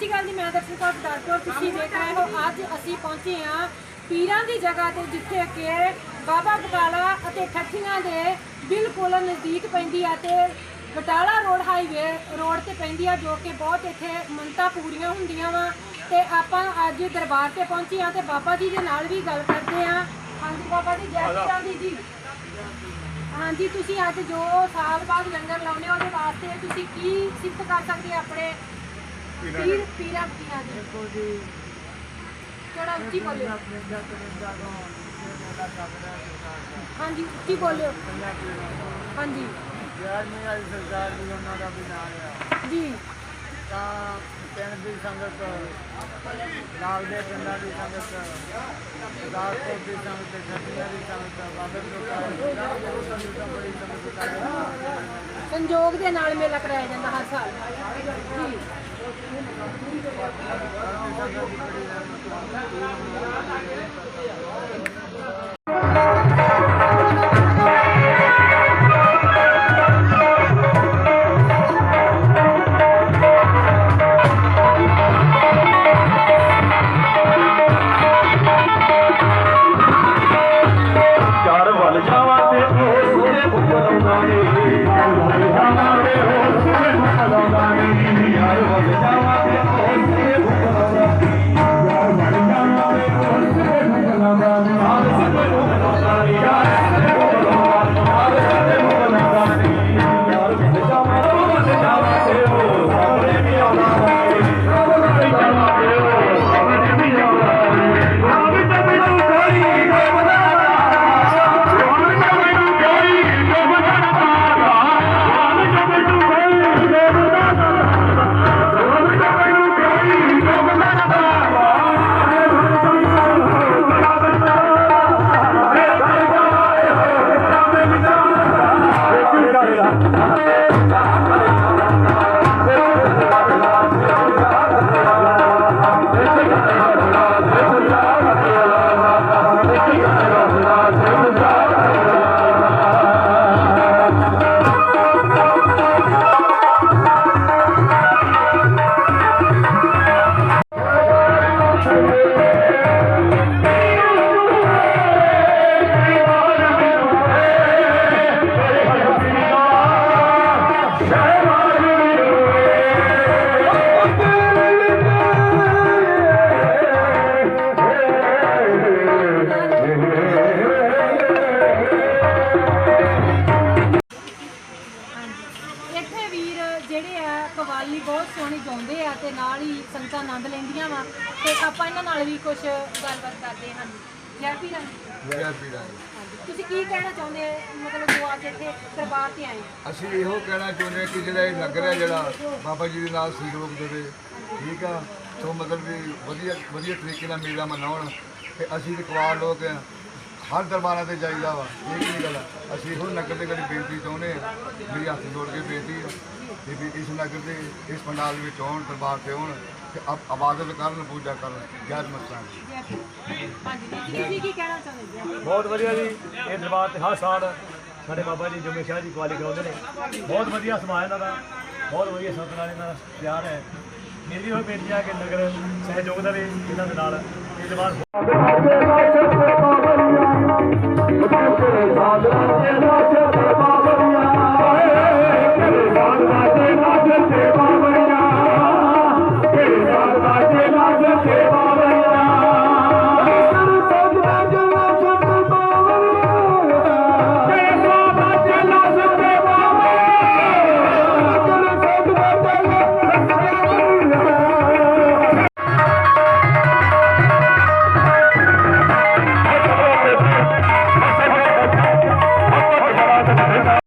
ਸ਼੍ਰੀ ਅਕਾਲ ਜੀ ਮੈਂ ਦਰਸ਼ਨ ਕੌਰ ਦਾਰਪੁਰ ਤੁਸੀਂ ਦੇਖ ਰਹੇ ਹੋ ਅੱਜ ਅਸੀਂ ਪਹੁੰਚੇ ਹਾਂ ਪੀਰਾਂ ਦੀ ਜਗ੍ਹਾ ਤੇ ਜਿੱਥੇ ਕਿ ਬਾਬਾ ਬਕਾਲਾ ਅਤੇ ਠੱਠੀਆਂ ਦੇ ਬਿਲਕੁਲ ਨਜ਼ਦੀਕ ਪੈਂਦੀ ਆ ਤੇ ਬਟਾਲਾ ਰੋਡ ਹਾਈਵੇ ਰੋਡ ਤੇ ਪੈਂਦੀ ਆ ਜੋ ਕਿ ਬਹੁਤ ਇੱਥੇ ਮੰਤਾ ਪੂਰੀਆਂ ਹੁੰਦੀਆਂ ਵਾ। ਤੇ ਆਪਾਂ ਅੱਜ ਦਰਬਾਰ ਤੇ ਪਹੁੰਚੇ ਹਾਂ ਤੇ ਬਾਬਾ ਜੀ ਦੇ ਨਾਲ ਵੀ ਗੱਲ ਕਰਦੇ ਹਾਂ। ਹਾਂਜੀ ਬਾਬਾ ਜੀ ਜੈ ਸ਼੍ਰੀ ਰਾਮ ਜੀ ਹਾਂਜੀ ਤੁਸੀਂ ਅੱਜ ਜੋ ਸਾਲ ਬਾਅਦ ਲੰਗਰ ਲਾਉਨੇ ਉਹਦੇ ਵਾਸਤੇ ਤੁਸੀਂ ਕੀ ਸਿਫਤ ਕਰ ਸਕਦੇ ਆਪਣੇ ਪੀਰ ਪੀਰਾਂ ਪੀਰਾਂ ਦੀ। ਦੇਖੋ ਜੀ। ਥੋੜਾ ਉੱਚੀ ਬੋਲਿਓ? ਆਪਣੇ ਜੱਟ ਬੰਦਾ ਤੋਂ ਮੇਲਾ ਚੱਲ ਰਿਹਾ ਸਰਕਾਰ ਦਾ ਹਾਂਜੀ ਉੱਚੀ ਬੋਲਿਓ। ਪੰਜਾਂ ਪੀੜ੍ਹੀਆਂ ਹਾਂਜੀ। ਯਾਰ ਮੇਰੀ ਵਾਲੀ ਸਰਕਾਰ ਵੀ ਉਹਨਾਂ ਦਾ ਵੀ ਨਾਲ ਆ। ਜੀ। ਤਾਂ ਪਿੰਡ ਦੀ ਸੰਗਤ ਨਾਲ ਦੇ ਪਿੰਡਾਂ ਦੀ ਸੰਗਤ ਦਾਸਪੁਰ ਦੀ ਸੰਗਤ ਛੱਡੀਆਂ ਦੀ ਸੰਗਤ ਬਾਬੇ ਤੋਂ ਸੰਗਤ ਬੜੀ ਸੰਗਤ ਕਰ ਸੰਜੋਗ ਦੇ ਨਾਲ ਮੇਲਾ ਕਰਾਇਆ ਜਾਂਦਾ ਹਰ ਸਾਲ। ਜੀ। Thank you. هذا ਬਹੁਤ ਸੋਹਣੀ ਗਾਉਂਦੇ ਆ ਤੇ ਨਾਲ ਹੀ ਸੰਗਤਾਂ ਆਨੰਦ ਲੈਂਦੀਆਂ ਵਾ। ਤੇ ਆਪਾਂ ਇਹਨਾਂ ਨਾਲ ਵੀ ਕੁਝ ਗੱਲਬਾਤ ਕਰਦੇ ਹਾਂ। ਜੈ ਪੀਰਾਂ ਜੈ ਪੀਰਾਂ ਹਾਂਜੀ। ਤੁਸੀਂ ਕੀ ਕਹਿਣਾ ਚਾਹੁੰਦੇ ਆ? ਮਤਲਬ ਜੋ ਅੱਜ ਇੱਥੇ ਦਰਬਾਰ ਤੇ ਆਏ ਅਸੀਂ ਇਹੋ ਕਹਿਣਾ ਚਾਹੁੰਦੇ ਹਾਂ ਕਿ ਜਿਹੜਾ ਇਹ ਲੱਗ ਰਿਹਾ ਜਿਹੜਾ ਬਾਬਾ ਜੀ ਦੇ ਨਾਲ ਸਹਿਯੋਗ ਦੇਵੇ। ਠੀਕ ਆ? ਸੋ ਮਤਲਬ ਵੀ ਵਧੀਆ ਵਧੀਆ ਤਰੀਕੇ ਨਾਲ ਮੇਲਾ ਮਨਾਉਣ। ਤੇ ਅਸੀਂ ਤੇ ਕਵਾਲ ਲੋਕ ਆ ਹਰ ਦਰਬਾਰਾਂ ਤੇ ਜਾਈਦਾ ਵਾ। ਇਹ ਕੀ ਗੱਲ ਆ? ਅਸੀਂ ਇਹੋ ਨਗਰ ਦੇ ਗੜੀ ਬੇਨਤੀ ਚਾਹੁੰਦੇ ਆ। ਮੇਰੀ ਹੱਥ ਜੋੜ ਕੇ ਬੇਨਤੀ ਆ। ਵੀ ਇਸ ਨਗਰ ਦੇ ਇਸ ਪੰਡਾਲ ਦੇ ਵਿੱਚ ਆਉਣ ਦਰਬਾਰ ਤੇ ਆਉਣ ਤੇ ਇਬਾਦਤ ਕਰਨ ਪੂਜਾ ਕਰਨ ਜੈ ਮਸਤਾਨ ਜੈ। ਪੀਰਾਂ ਹਾਂਜੀ ਤੁਸੀਂ ਕੀ ਕਹਿਣਾ ਚਾਹੁੰਦੇ ਜੀ? ਬਹੁਤ ਵਧੀਆ ਜੀ ਇਹ ਦਰਬਾਰ ਤੇ ਹਰ ਸਾਲ ਸਾਡੇ ਬਾਬਾ ਜੀ ਜੁਮੇ ਸ਼ਾਹ ਜੀ ਕੁਆਲੀ ਕਰਾਉਂਦੇ ਨੇ। ਬਹੁਤ ਵਧੀਆ ਸਮਾਜ ਇਹਨਾਂ ਦਾ ਬਹੁਤ ਵਧੀਆ ਸੰਤ ਨਾਲ ਇਹਨਾਂ ਦਾ ਪਿਆਰ ਹੈ। ਮੇਰੀ ਉਹ ਬੇਨਤੀ ਹੈ ਕਿ ਨਗਰ ਸਹਿਯੋਗ ਦੇਵੇ ਇਹਨਾਂ ਦੇ ਨਾਲ ਇਹ ਦਰਬਾਰ